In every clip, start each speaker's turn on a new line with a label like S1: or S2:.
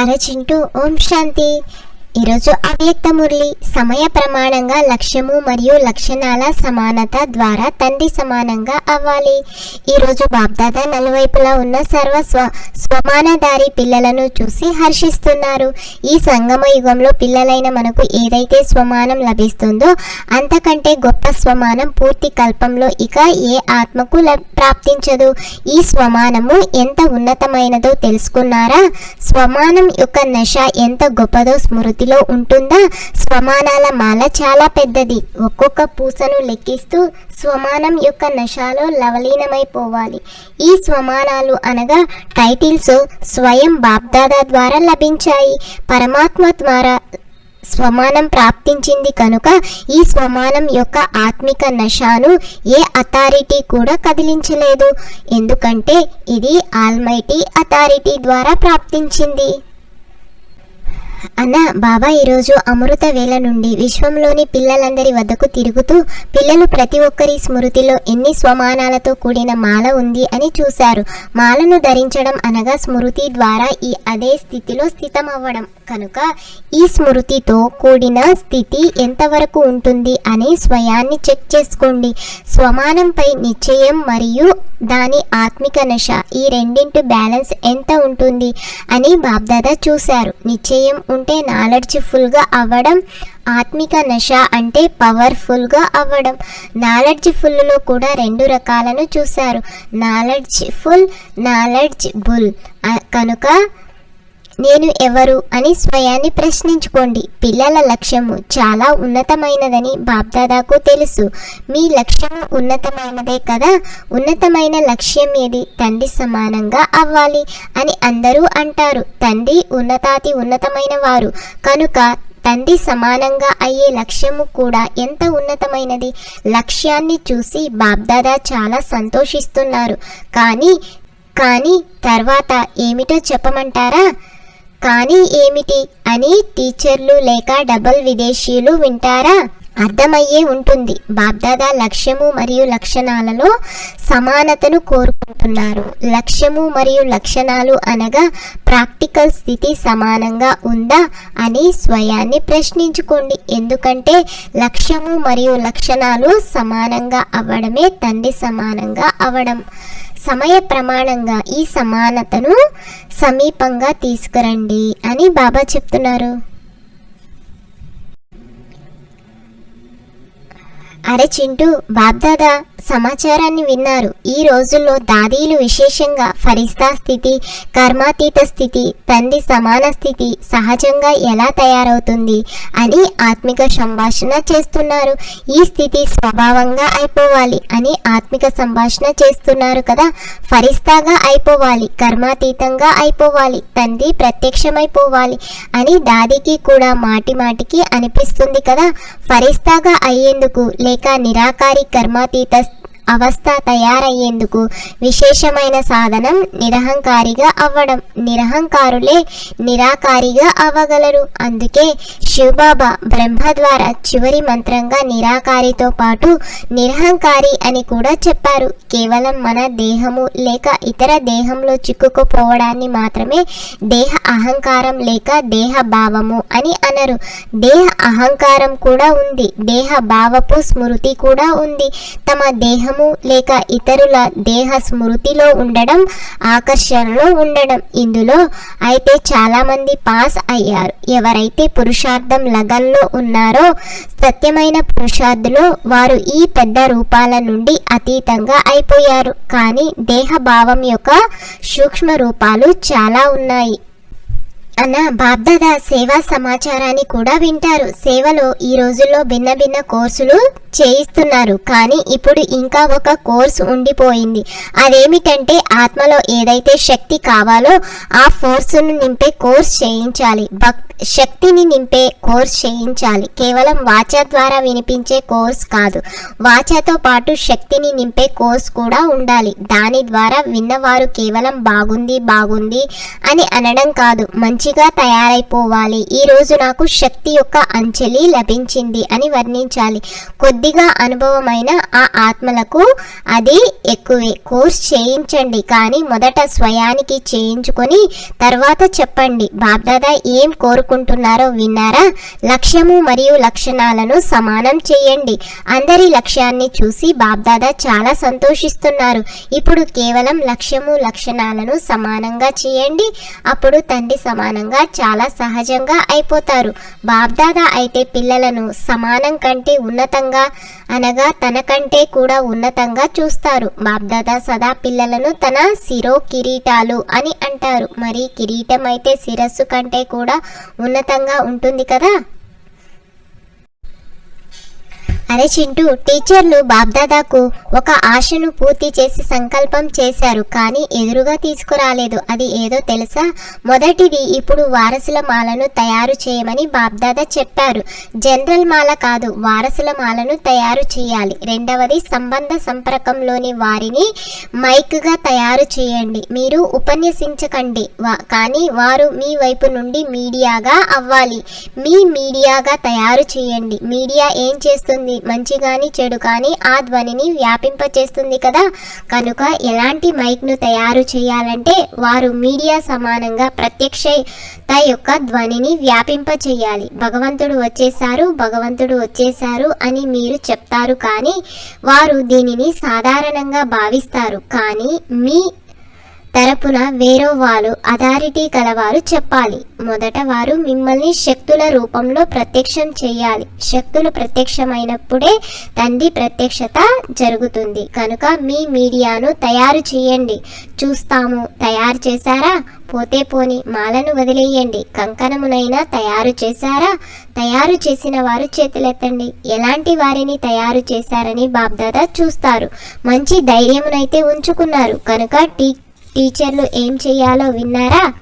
S1: అరచింటూ ఓం శాంతి. ఈరోజు అవ్యక్త మురళి సమయ ప్రమాణంగా లక్ష్యము మరియు లక్షణాల సమానత ద్వారా తండ్రి సమానంగా అవ్వాలి. ఈరోజు బాబ్దాదా నలువైపులా ఉన్న సర్వ స్వ స్వమానదారి పిల్లలను చూసి హర్షిస్తున్నారు. ఈ సంగమ యుగంలో పిల్లలైన మనకు ఏదైతే స్వమానం లభిస్తుందో అంతకంటే గొప్ప స్వమానం పూర్తి కల్పంలో ఇక ఏ ఆత్మకు ల- ప్రాప్తించదు. ఈ స్వమానము ఎంత ఉన్నతమైనదో తెలుసుకున్నారా? స్వమానం యొక్క నశ ఎంత గొప్పదో స్మృతి స్థాయిలో ఉంటుందా? స్వమానాల మాల చాలా పెద్దది. ఒక్కొక్క పూసను లెక్కిస్తూ స్వమానం యొక్క నశాలో లవలీనమైపోవాలి. ఈ స్వమానాలు అనగా టైటిల్స్ స్వయం బాప్దాదా ద్వారా లభించాయి. పరమాత్మ ద్వారా స్వమానం ప్రాప్తించింది కనుక ఈ స్వమానం యొక్క ఆత్మిక నశాను ఏ అథారిటీ కూడా కదిలించలేదు. ఎందుకంటే ఇది ఆల్మైటీ అథారిటీ ద్వారా ప్రాప్తించింది. అన్న బాబా ఈరోజు అమృత వేళ నుండి విశ్వంలోని పిల్లలందరి వద్దకు తిరుగుతూ పిల్లలు ప్రతి ఒక్కరి స్మృతిలో ఎన్ని స్వమానాలతో కూడిన మాల ఉంది అని చూశారు. మాలను ధరించడం అనగా స్మృతి ద్వారా ఈ అదే స్థితిలో స్థితమవ్వడం. కనుక ఈ స్మృతితో కూడిన స్థితి ఎంతవరకు ఉంటుంది అని స్వయాన్ని చెక్ చేసుకోండి. స్వమానంపై నిశ్చయం మరియు దాని ఆత్మిక నశ ఈ రెండింటి బ్యాలెన్స్ ఎంత ఉంటుంది అని బాబ్దాదా చూశారు. నిశ్చయం ఉంటే నాలెడ్జ్ఫుల్గా అవ్వడం ఆత్మిక నశ అంటే పవర్ఫుల్గా అవ్వడం. నాలెడ్జ్ఫుల్లో కూడా రెండు రకాలను చూశారు. నాలెడ్జ్ఫుల్ నాలెడ్జ్బుల్ కనుక నేను ఎవరు అని స్వయాన్ని ప్రశ్నించుకోండి. పిల్లల లక్ష్యము చాలా ఉన్నతమైనదని బాబ్దాదాకు తెలుసు. మీ లక్ష్యము ఉన్నతమైనదే కదా? ఉన్నతమైన లక్ష్యం ఏది? తండ్రి సమానంగా అవ్వాలి అని అందరూ అంటారు. తండ్రి ఉన్నతాతి ఉన్నతమైన వారు. కనుక తండ్రి సమానంగా అయ్యే లక్ష్యము కూడా ఎంత ఉన్నతమైనది? లక్ష్యాన్ని చూసి బాబ్దాదా చాలా సంతోషిస్తున్నారు. కానీ కానీ తర్వాత ఏమిటో చెప్పమంటారా? కానీ ఏమిటి? అని టీచర్లు లేక డబల్ విదేశీయులు వింటారా? అర్థమయ్యే ఉంటుంది. బాబ్దాదా లక్ష్యము మరియు లక్షణాలలో సమానతను కోరుకుంటున్నారు. లక్ష్యము మరియు లక్షణాలు అనగా ప్రాక్టికల్ స్థితి సమానంగా ఉందా అని స్వయాన్ని ప్రశ్నించుకోండి. ఎందుకంటే లక్ష్యము మరియు లక్షణాలు సమానంగా అవ్వడమే తండ్రి సమానంగా అవ్వడం. సమయ ప్రమాణంగా ఈ సమానతను సమీపంగా తీసుకురండి అని బాబా చెప్తున్నారు. అరే చింటూ బాబ్దాదా సమాచారాన్ని విన్నారు. ఈ రోజుల్లో దాదీలు విశేషంగా ఫరిస్తా స్థితి కర్మాతీత స్థితి తండ్రి సమాన స్థితి సహజంగా ఎలా తయారవుతుంది అని ఆత్మిక సంభాషణ చేస్తున్నారు. ఈ స్థితి స్వభావంగా అయిపోవాలి అని ఆత్మిక సంభాషణ చేస్తున్నారు కదా. ఫరిస్తాగా అయిపోవాలి కర్మాతీతంగా అయిపోవాలి తండ్రి ప్రత్యక్షమైపోవాలి అని దాదికి కూడా మాటి మాటికి అనిపిస్తుంది కదా. ఫరిస్తాగా అయ్యేందుకు లేక నిరాకారి కర్మాతీత అవస్థ తయారయ్యేందుకు విశేషమైన సాధనం నిరహంకారిగా అవ్వడం. నిరహంకారులే నిరాకారిగా అవ్వగలరు. అందుకే శివబాబా బ్రహ్మ ద్వారా చివరి మంత్రంగా నిరాకారితో పాటు నిరహంకారి అని కూడా చెప్పారు. కేవలం మన దేహము లేక ఇతర దేహంలో చిక్కుకుపోవడాన్ని మాత్రమే దేహ అహంకారం లేక దేహ భావము అని అనరు. దేహ అహంకారం కూడా ఉంది. దేహ భావపు స్మృతి కూడా ఉంది. తమ దేహం ఉండడము లేక ఇతరుల దేహ స్మృతిలో ఉండడం ఆకర్షణలో ఉండడం. ఇందులో అయితే చాలామంది పాస్ అయ్యారు. ఎవరైతే పురుషార్థం లగన్లో ఉన్నారో సత్యమైన పురుషార్థులో వారు ఈ పెద్ద రూపాల నుండి అతీతంగా అయిపోయారు. కానీ దేహ భావం యొక్క సూక్ష్మ రూపాలు చాలా ఉన్నాయి. అన్న బాబ్దాదా సేవా సమాచారాన్ని కూడా వింటారు. సేవలో ఈ రోజుల్లో భిన్న భిన్న కోర్సులు చేయిస్తున్నారు. కానీ ఇప్పుడు ఇంకా ఒక కోర్సు ఉండిపోయింది. అదేమిటంటే ఆత్మలో ఏదైతే శక్తి కావాలో ఆ ఫోర్స్ను నింపే కోర్స్ చేయించాలి. భక్ శక్తిని నింపే కోర్స్ చేయించాలి. కేవలం వాచ ద్వారా వినిపించే కోర్స్ కాదు. వాచతో పాటు శక్తిని నింపే కోర్స్ కూడా ఉండాలి. దాని ద్వారా విన్నవారు కేవలం బాగుంది బాగుంది అని అనడం కాదు. మంచి మంచిగా తయారైపోవాలి. ఈ రోజు నాకు శక్తి యొక్క అంచలి లభించింది అని వర్ణించాలి. కొద్దిగా అనుభవమైన ఆ ఆత్మలకు అది ఎక్కువే. కోర్స్ చేయించండి కానీ మొదట స్వయానికి చేయించుకొని తర్వాత చెప్పండి. బాబ్దాదా ఏం కోరుకుంటున్నారో విన్నారా? లక్ష్యము మరియు లక్షణాలను సమానం చేయండి. అందరి లక్ష్యాన్ని చూసి బాబ్దాదా చాలా సంతోషిస్తున్నారు. ఇప్పుడు కేవలం లక్ష్యము లక్షణాలను సమానంగా చేయండి. అప్పుడు తండ్రి సమానంగా చాలా సహజంగా అయిపోతారు. బాబ్దాదా అయితే పిల్లలను సమానం కంటే ఉన్నతంగా అనగా తన కంటే కూడా ఉన్నతంగా చూస్తారు. బాబ్దాదా సదా పిల్లలను తన శిరో కిరీటాలు అని అంటారు. మరి కిరీటం అయితే శిరస్సు కంటే కూడా ఉన్నతంగా ఉంటుంది కదా? అరే చింటూ టీచర్లు బాబ్దాదాకు ఒక ఆశను పూర్తి చేసి సంకల్పం చేశారు కానీ ఎదురుగా తీసుకురాలేదు. అది ఏదో తెలుసా? మొదటిది ఇప్పుడు వారసుల మాలను తయారు చేయమని బాబ్దాదా చెప్పారు. జనరల్ మాల కాదు వారసుల మాలను తయారు చేయాలి. రెండవది సంబంధ సంపర్కంలోని వారిని మైక్గా తయారు చేయండి. మీరు ఉపన్యసించకండి. వా- కానీ వారు మీ వైపు నుండి మీడియాగా అవ్వాలి. మీ మీడియాగా తయారు చేయండి. మీడియా ఏం చేస్తుంది? మంచి కానీ చెడు కానీ ఆ ధ్వనిని వ్యాపింపచేస్తుంది కదా. కనుక ఎలాంటి మైక్ను తయారు చేయాలంటే వారు మీడియా సమానంగా ప్రత్యక్షత యొక్క ధ్వనిని వ్యాపింప చేయాలి భగవంతుడు వచ్చేసారు భగవంతుడు వచ్చేసారు అని మీరు చెప్తారు కానీ వారు దీనిని సాధారణంగా భావిస్తారు. కానీ మీ తరపున వేరే వాళ్ళు అథారిటీ కలవారు చెప్పాలి. మొదట వారు మిమ్మల్ని శక్తుల రూపంలో ప్రత్యక్షం చేయాలి. శక్తులు ప్రత్యక్షమైనప్పుడే తండ్రి ప్రత్యక్షత జరుగుతుంది. కనుక మీ మీడియాను తయారు చేయండి. చూస్తాము. తయారు చేశారా? పోతే పోని మాలను వదిలేయండి. కంకణమునైనా తయారు చేశారా? తయారు చేసిన వారు చేతులెత్తండి. ఎలాంటి వారిని తయారు చేశారని బాబ్దాదా చూస్తారు. మంచి ధైర్యమునైతే ఉంచుకున్నారు. కనుక టీ టీచర్లు ఏం చేయాలో విన్నారా?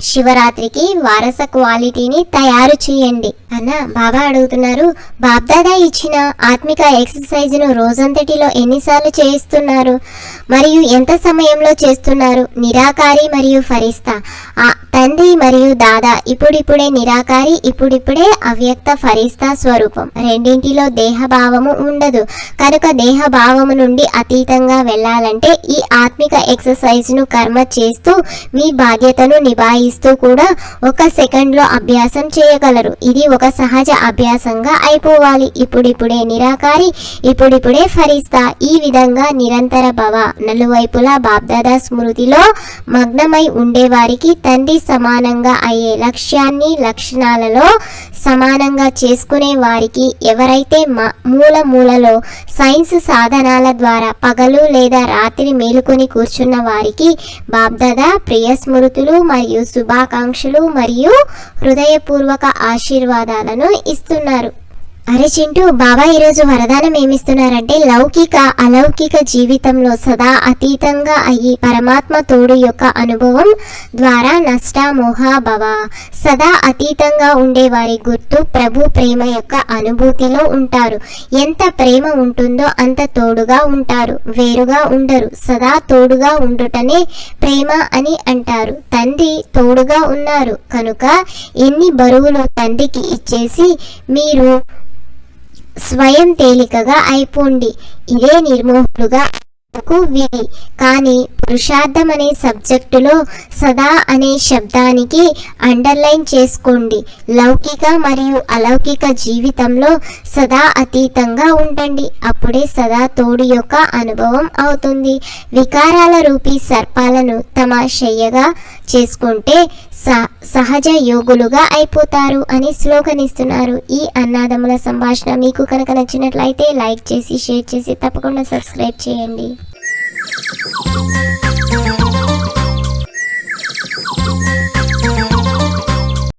S1: శివరాత్రికి వారస క్వాలిటీని తయారు చేయండి. అన్న బాబా అడుగుతున్నారు బాబ్దాదా ఇచ్చిన ఆత్మిక ఎక్సర్సైజ్ను రోజంతటిలో ఎన్నిసార్లు చేయిస్తున్నారు? మరియు ఎంత సమయంలో చేస్తున్నారు? నిరాకారి మరియు ఫరిస్తా ఆ తండ్రి మరియు దాదా ఇప్పుడిప్పుడే నిరాకారి ఇప్పుడిప్పుడే అవ్యక్త ఫరిస్తా స్వరూపం. రెండింటిలో దేహభావము ఉండదు. కనుక దేహభావము నుండి అతీతంగా వెళ్ళాలంటే ఈ ఆత్మిక ఎక్సర్సైజ్ను కర్మ చేస్తూ మీ బాధ్యతను నిభాయిస్తూ కూడా ఒక సెకండ్లో అభ్యాసం చేయగలరు. ఇది ఒక సహజ అభ్యాసంగా అయిపోవాలి. ఇప్పుడిప్పుడే నిరాకారి ఇప్పుడిప్పుడే ఫరిస్తా. ఈ విధంగా నిరంతర భవ నలువైపులా బాబ్దాదా స్మృతిలో మగ్నమై ఉండేవారికి తండ్రి సమానంగా అయ్యే లక్ష్యాన్ని లక్షణాలలో సమానంగా చేసుకునే వారికి ఎవరైతే మ- మూల మూలలో సైన్స్ సాధనాల ద్వారా పగలు లేదా రాత్రి మేలుకొని కూర్చున్న వారికి బాబ్దాదా ప్రియ స్మృతులు మరియు శుభాకాంక్షలు మరియు హృదయపూర్వక ఆశీర్వాదాలను ఇస్తున్నారు. అరే చింటూ బాబా ఈరోజు వరదానం ఏమిస్తున్నారంటే లౌకిక అలౌకిక జీవితంలో సదా అతీతంగా అయ్యి పరమాత్మ తోడు యొక్క అనుభవం ద్వారా నష్ట మోహ భవ సదా అతీతంగా ఉండే వారి గుర్తు ప్రభు ప్రేమ యొక్క అనుభూతిలో ఉంటారు. ఎంత ప్రేమ ఉంటుందో అంత తోడుగా ఉంటారు. వేరుగా ఉండరు. సదా తోడుగా ఉండుటనే ప్రేమ అని అంటారు. తండ్రి తోడుగా ఉన్నారు. కనుక ఎన్ని బరువులు తండ్రికి ఇచ్చేసి మీరు స్వయం తేలికగా అయిపోండి. ఇదే నిర్మోహులుగా కు విధి కానీ పురుషార్థం అనే సబ్జెక్టులో సదా అనే శబ్దానికి అండర్లైన్ చేసుకోండి. లౌకిక మరియు అలౌకిక జీవితంలో సదా అతీతంగా ఉండండి. అప్పుడే సదా తోడు యొక్క అనుభవం అవుతుంది. వికారాల రూపీ సర్పాలను తమ శయ్యగా చేసుకుంటే స- సహజ యోగులుగా అయిపోతారు అని శ్లోకనిస్తున్నారు ఈ అన్నాదముల సంభాషణ మీకు కనుక నచ్చినట్లయితే లైక్ చేసి షేర్ చేసి తప్పకుండా సబ్స్క్రైబ్ చేయండి.